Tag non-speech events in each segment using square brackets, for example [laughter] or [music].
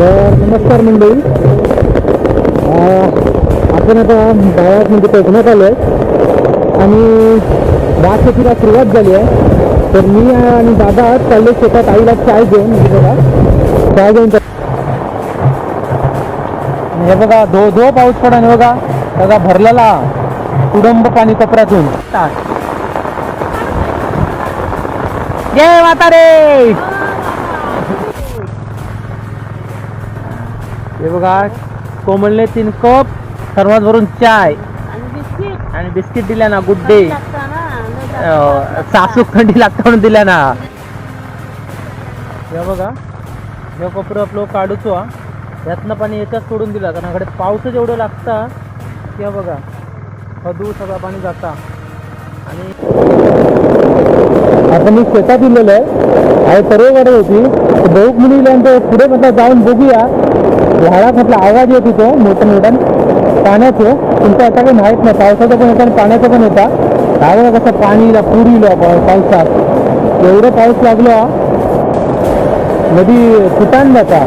तर नमस्कार मंडळी. आपण आता गावात म्हणजे कोकणात आलो आहे. आणि भात शेतीला सुरुवात झाली आहे. तर मी आणि दादा चालले शेतात आईला चाय घेऊन म्हणजे बघा. चाय घेऊन हे बघा धो धो पाऊस पडा आणि बघा बघा भरलेला कुडंब पाणी कपऱ्यातून. जय रे! हे बघा कोमलने तीन कप सर्वात भरून चाय. आणि बिस्किट. दिल्या ना गुड डे सासू थंडी लागतं म्हणून दिल्या ना. हे बघा हे कपडे आपलं काढूचो यातनं पाणी याच्यात सोडून दिला कारण कडे पाऊसच एवढं लागता. की हे बघा खदू सगळं पाणी जाता. आणि आता मी शेतात दिलेलं आहे. आणि तरोकडे होती. बहुक मुलीला पुढे म्हटलं जाऊन बघूया. झाडात म्हटलं आवाज येत होतो मोठं मोठ्यान पाण्याचं तुमचं आता काही माहीत नाही पावसाचं पण येतं आणि पाण्याचं पण येतं त्यावेळेला कसं पाणीला पूर आपण पावसात. एवढं पाऊस लागलो नदी फुटान जाता.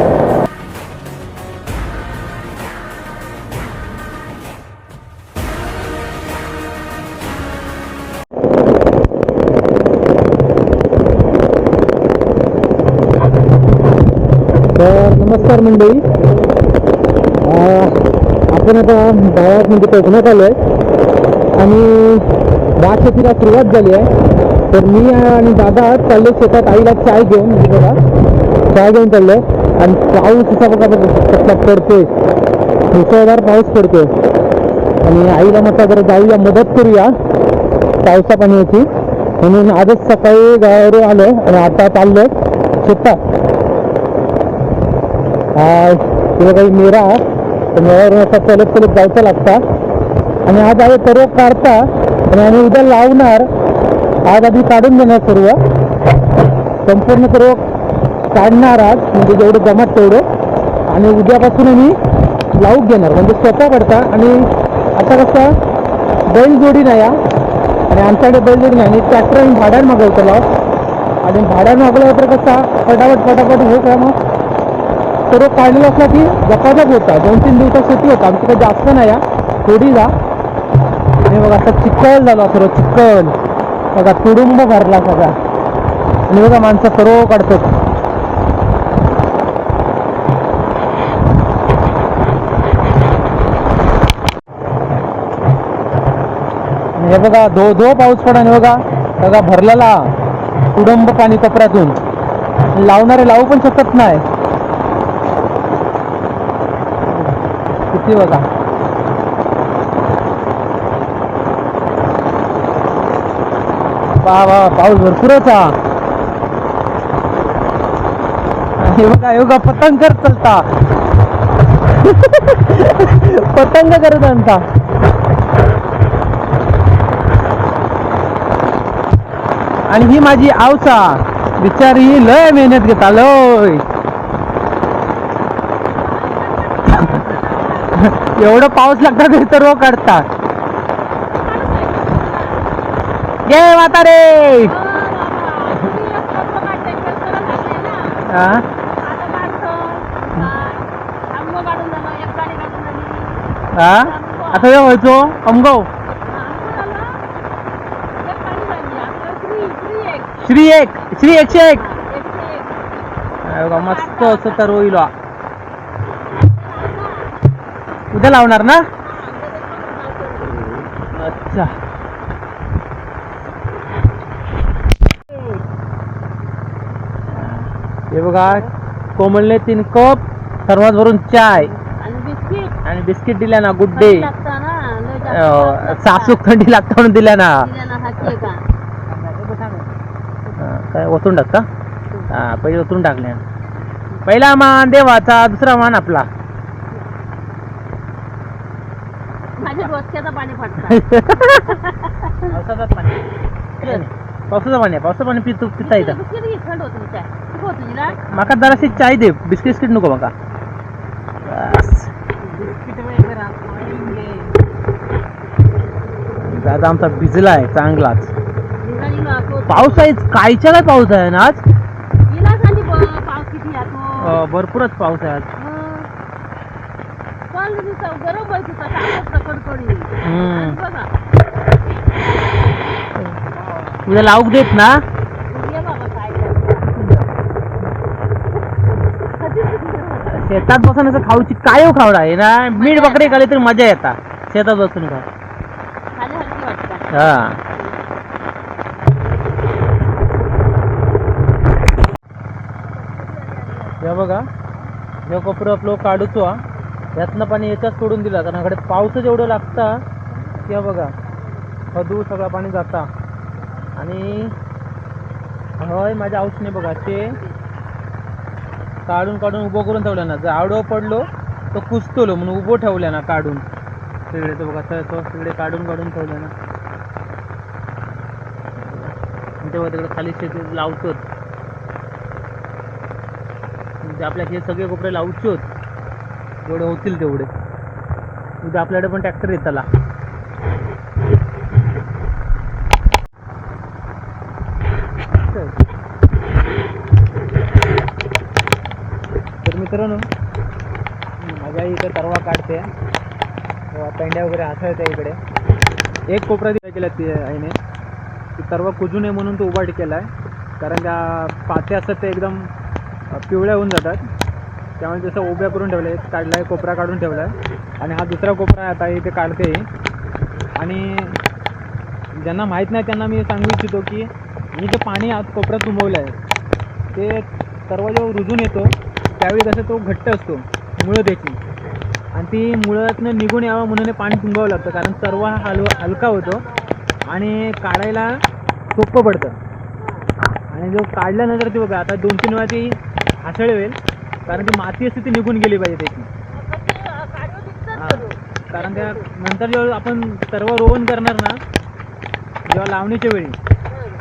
तर नमस्कार मंडळी. आपण आता गावात म्हणजे कोकणात आलो आहे आणि भात शेतीला सुरुवात झाली आहे. तर मी आणि दादा चाललो शेतात आईला चाय घेऊन म्हणजे बघा. चाय घेऊन चाललो आणि पाऊस असा बघा कसला पडतोय. मुसळधार पाऊस पडतोय. आणि आईला म्हटलं जरा जाऊया मदत करूया. पावसा पाण्याची. म्हणून आजच सकाळी गावावर आलो आणि आता चाललो शेतात हा काही मेरा तर असा चलत चलत जायचं लागता. आणि आज आहे सर्व काढता आणि आम्ही उद्या लावणार. आज आधी काढून देणार सर्व. संपूर्ण सर्व काढणार आज म्हणजे जेवढं जमत तेवढं. आणि उद्यापासून आम्ही लावूक घेणार म्हणजे सोपा पडता आणि आता कसं बैलजोडी नाही आणि आमच्याकडे बैलजोडी नाही आणि ट्रॅक्टर आम्ही भाड्यानं मागवतो लाव. आणि भाड्यानं मागवल्यावर तर कसा फटाफट फटाफट हो का मग. सर्व काढलेला असला की जपाजप होता. दोन तीन दिवसात शेती होता. आमच्याकडे जास्त नाही या थोडी जा आणि बघा आता चिखल झाला सर्व चिखल. बघा तुडुंब भरला सगळा. आणि बघा माणसं सर्व काढतात. हे बघा धो धो पाऊस पडा आणि बघा बघा भरलेला कुडंब पाणी कपड्यातून लावणारे लावू पण शकत नाही. किती बघा? वा वा पाऊस भरपूरच हा आणि बघा योगा पतंग करत चलता. [laughs] पतंग करत आणता. आणि ही माझी आवसा बिचारी लय मेहनत घेता लय. एवढं पाऊस लागतात तरी तर रोग काढतात जय हो, कशाला काढताय ना? हा? आता. काय? हा? आता व्हायचो अमगो आंबो झालं, एक गाडी झाली. आता श्री, एक. श्री एक श्री एकशे एक मस्त असं तर होईल. उद्या लावणार ना? अच्छा. हे बघा कोमलने तीन कप सर्वात भरून चाय. आणि बिस्किट. दिल्या ना गुड डे लागतं ना लय जास्त अं, लागतं. सासू थंडी लागतं म्हणून दिल्या ना. काय ओतून टाकता हा पहिले ओतून टाकल्या पहिला मान देवाचा दुसरा मान आपला. माझ्या डोसक्याचं पाणी फटतं पावसाचं पाणी. पावसाचं पाणी आहे पावसाचं पाणी पितो पिता येतं बिस्किट घे, थंड होतं तुझ्या खूप होतं तुला. माका जराशी चाय दे बिस्किट बिस्किट नको माका. बस. दादा आमचा भिजलाय चांगलाच. पाऊस आहे कायच्या काय पाऊस आहे ना आज पाऊस किती आहे भरपूरच पाऊस आहे आज. हो. हम्म. बघा. उद्या लावूक देत ना? ये बाबा काय करते. शेतात बसून असं खाऊची काय खावडा? आहे ना मीठ बकरी खाली तर मजा येता. शेतात बसून खा खाली हलकी वाटतं. हा. या बघा हे कोपरं आपलं काढूचो हा. यातनं पाणी याच्यात सोडून दिला. कारण कडे पाऊसच जेवढं लागता किंवा बघा हदू सगळं पाणी जाता. आणि हय माझ्या औषणे बघा ते काढून काढून उभं करून ठेवलं ना. जर आडवं पडलो तर कुसतलो म्हणून उभं ठेवलं ना काढून. तिकडे तो बघा तो तिकडे काढून काढून ठेवलं ना. तेव्हा तिकडे खाली शेती लावतोच म्हणजे आपल्या हे सगळे कोपरे लावचोच जेवढे होतील तेवढे. उद्या आपल्याकडे पण ट्रॅक्टर येताला तर मित्रांनो माझ्या आई इथे तरवा काढते. पेंड्या वगैरे हाताळते इकडे. एक कोपरा दिला केला ती आईने. तरवा कुजू नये म्हणून तो उभा केला आहे कारण त्या पाते असतात ते एकदम पिवळ्या होऊन जातात. त्यामुळे जसं उभ्या करून ठेवलं आहे काढला आहे कोपरा काढून ठेवला आहे आणि हा दुसरा कोपरा आहे आता इथे काढते आणि ज्यांना माहीत नाही त्यांना मी सांगू इच्छितो की मी जे पाणी आत कोपऱ्यात तुंबवलं आहे ते सर्व जेव्हा रुजून येतो त्यावेळी कसं तो घट्ट असतो मुळं त्याची आणि ती मुळातनं निघून यावं म्हणून पाणी तुंबावं लागतं कारण सर्व हा हलका होतो. आणि काढायला सोपं पडतं. आणि जो काढल्यानंतर ते बघा आता दोन तीन वेळा ती हासळ होईल. कारण ती माती असते ती निघून गेली पाहिजे त्याची. कारण त्या नंतर जेव्हा आपण सर्व रोवण करणार ना जेव्हा लावणीच्या वेळी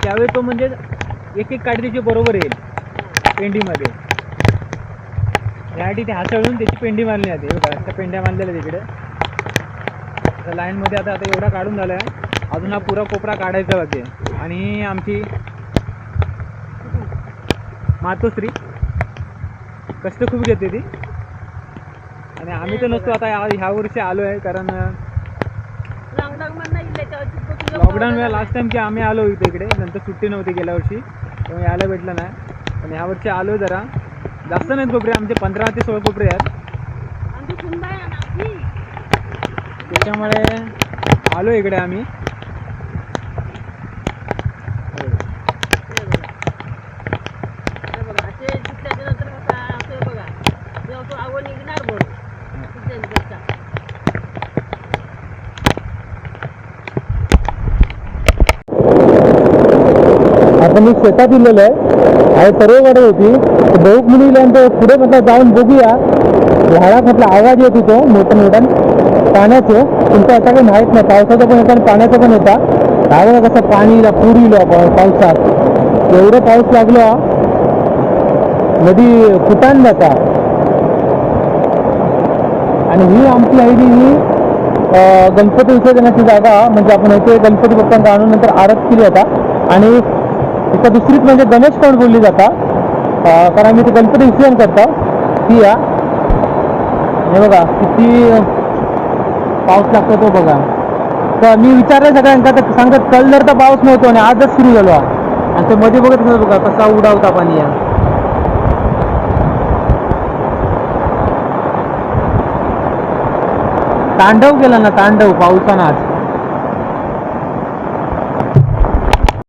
त्यावेळी तो म्हणजे एक एक काडी त्याची बरोबर येईल पेंडीमध्ये. यासाठी ते हासळून त्याची पेंडी मारली जाते. त्या पेंड्या बांधलेल्या तिकडे. लाईनमध्ये आता आता एवढा काढून झाला आहे अजून हा पुरा कोपरा काढायचा बाकी आणि आमची मातोश्री कष्ट खूप घेते ती. आणि आम्ही तर नसतो आता या- ह्या वर्षी आलो आहे कारण लॉकडाऊन वेळा लास्ट टाइम की आम्ही आलो इथे इकडे नंतर सुट्टी नव्हती गेल्या वर्षी त्यामुळे यायला भेटलं नाही. पण ह्या वर्षी आलो जरा. जास्त नाहीत कोपरे आमचे पंधरा ते सोळा कोपरे आहेत. त्याच्यामुळे आलो इकडे आम्ही. आवो निघणार बोल आता मी शेतात दिलेलं आहे. आणि सर्व वाढत होती. बहुक मुलीनंतर पुढे म्हटलं जाऊन बघूया. झाडात म्हटलं आवाज येत होतो मोठ्या मोठं. पाण्याचं. तुमचं आता काही माहीत नाही. पावसाचा पण होता आणि पाण्याचं पण होता. आवाज कसं पाणी पूर येलो आपण पावसात. एवढं पाऊस लागलो. नदी फुटान जाता. आणि ही आमची आहे ती ही गणपती विसर्जनाची जागा म्हणजे आपण इथे गणपती बाप्पांना आणून नंतर आरत केली जाता आणि इथं दुसरीच म्हणजे गणेश कोण बोलली जाता. कारण आम्ही इथे गणपती विसर्जन करतो. ती या. हे बघा किती पाऊस लागतो तो बघा. तर मी विचारलं सगळ्यांका तर सांगत कल जर तर पाऊस नव्हतो आणि आजच सुरू झालो. आणि ते मध्ये बघत बघा कसा उडावता पाणी या. तांडव केला ना तांडव पावसानं आज.